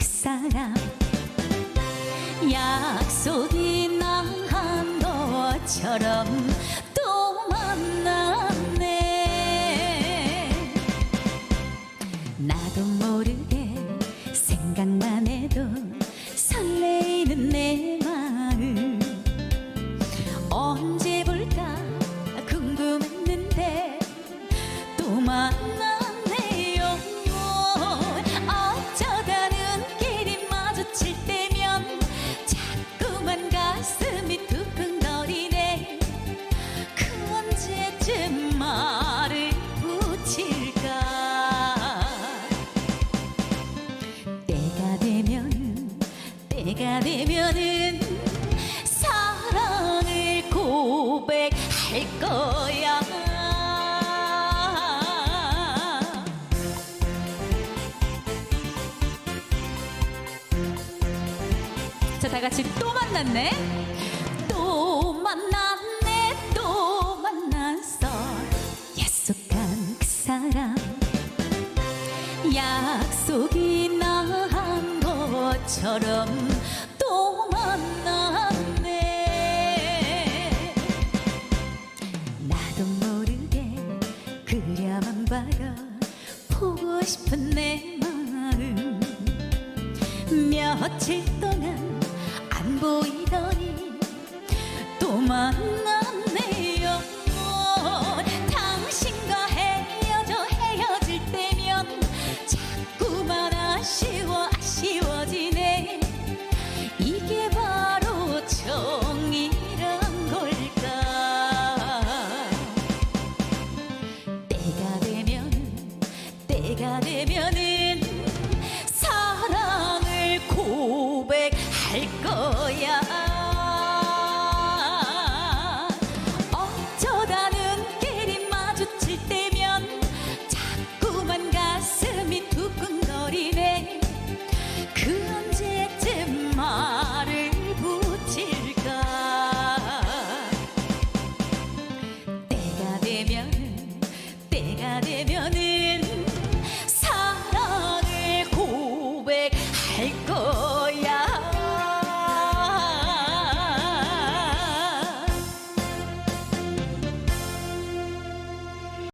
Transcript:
사람. 약속이 난 것처럼 자, 다 같이 또 만났네. 또 만났네. 또 만났어. 약속한 그 사람. 약속이나 한 것처럼 또 만났네. 나도 모르게 그려만 봐도 보고 싶은 내 마음. 며칠 동안 보이더니 또 만났네요. 당신과 헤어져 헤어질 때면 자꾸만 아쉬워 아쉬워지네. 이게 바로 정이란 걸까? 때가 되면 때가 되면 거야. 어쩌다 눈길이 마주칠 때면 자꾸만 가슴이 두근거리네. 그 언제쯤 말을 붙일까? 때가 되면 때가 되면은 사랑을 고백할 거